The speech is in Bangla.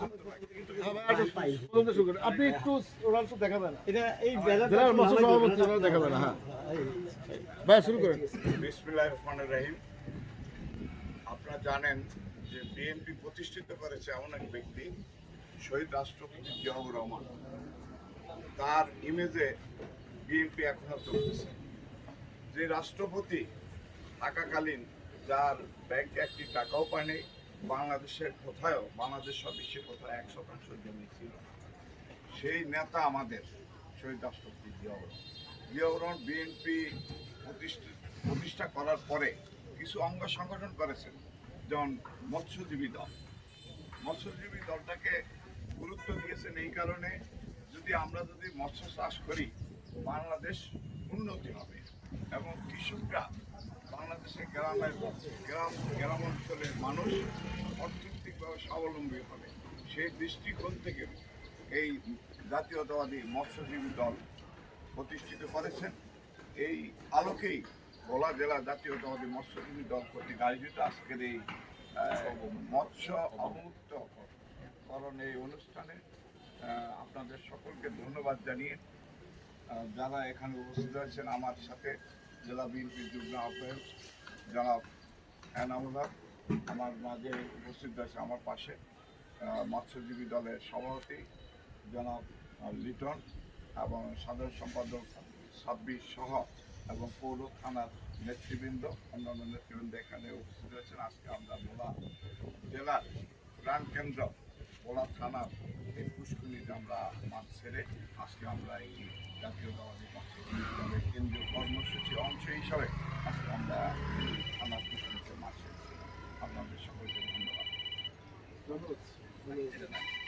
হ্যাঁ, একটু বলতে শুরু করেন। আপনি একটু ওরা একটু দেখাবেন এটা এই জেলার মৎস্য সভাপতি ওরা দেখাবেন হ্যাঁ ভাই শুরু করেন। বিসমিল্লাহ রহমানের রহিম। আপনারা জানেন যে বিএনপি প্রতিষ্ঠিত করেছে এমন এক ব্যক্তি শহীদ রাষ্ট্রপতি জিয়াউর রহমান। তার ইমেজে বিএনপি এখনও চলতেছে। যে রাষ্ট্রপতি থাকাকালীন যার ব্যাংকে একটি টাকাও পায়নি বাংলাদেশের কোথাও বাংলাদেশ সব বিশ্বের কোথাও এক শতাংশ জমি ছিল। সেই নেতা আমাদের, শহীদ রাষ্ট্রপতি জিয়াউর রহমান জিয়াউর বিএনপি প্রতিষ্ঠা করার পরে কিছু অঙ্গ সংগঠন করেছেন, যেমন মৎস্যজীবী দল। মৎস্যজীবী দলটাকে গুরুত্ব দিয়েছেন এই কারণে যদি আমরা যদি মৎস্য চাষ করি, বাংলাদেশ উন্নতি হবে এবং কৃষকরা বাংলাদেশের গ্রামের, গ্রাম গ্রাম অঞ্চলের মানুষ স্বাবলম্বী হবে। সেই দৃষ্টিকোণ থেকে এই জাতীয়তাবাদী মৎস্যজীবী দল প্রতিষ্ঠিত করেছেন। এই আলোকেই ভোলা জেলা জাতীয়তাবাদী মৎস্যজীবী দল কর্তৃক আয়োজিত আজকের এই মৎস্য অবমুক্ত করণ এই অনুষ্ঠানে আপনাদের সকলকে ধন্যবাদ জানিয়ে যারা এখানে উপস্থিত হয়েছেন আমার সাথে জেলা বিএনপির যুগ্ম আহ্বায়ক জনাব এনামুল আমার মাঝে উপস্থিত হয়েছে আমার পাশে মৎস্যজীবী দলের সভাপতি জনাব লিটন এবং সাধারণ সম্পাদক ছাব্বিশ সহ এবং পৌর থানার নেতৃবৃন্দ, অন্যান্য নেতৃবৃন্দ এখানে উপস্থিত হয়েছেন আজকে আমরা ভোলা জেলার প্রাণকেন্দ্র ভোলা থানার এই পুষ্করিণীতে আমরা মাছ ছেড়ে আজকে আমরা এই মৎস্যজীবী দলের কেন্দ্রীয় কর্মসূচির অংশ হিসাবে আজকে আমরা থানার আপনাদের সকলকে ধন্যবাদ। ধন্যবাদ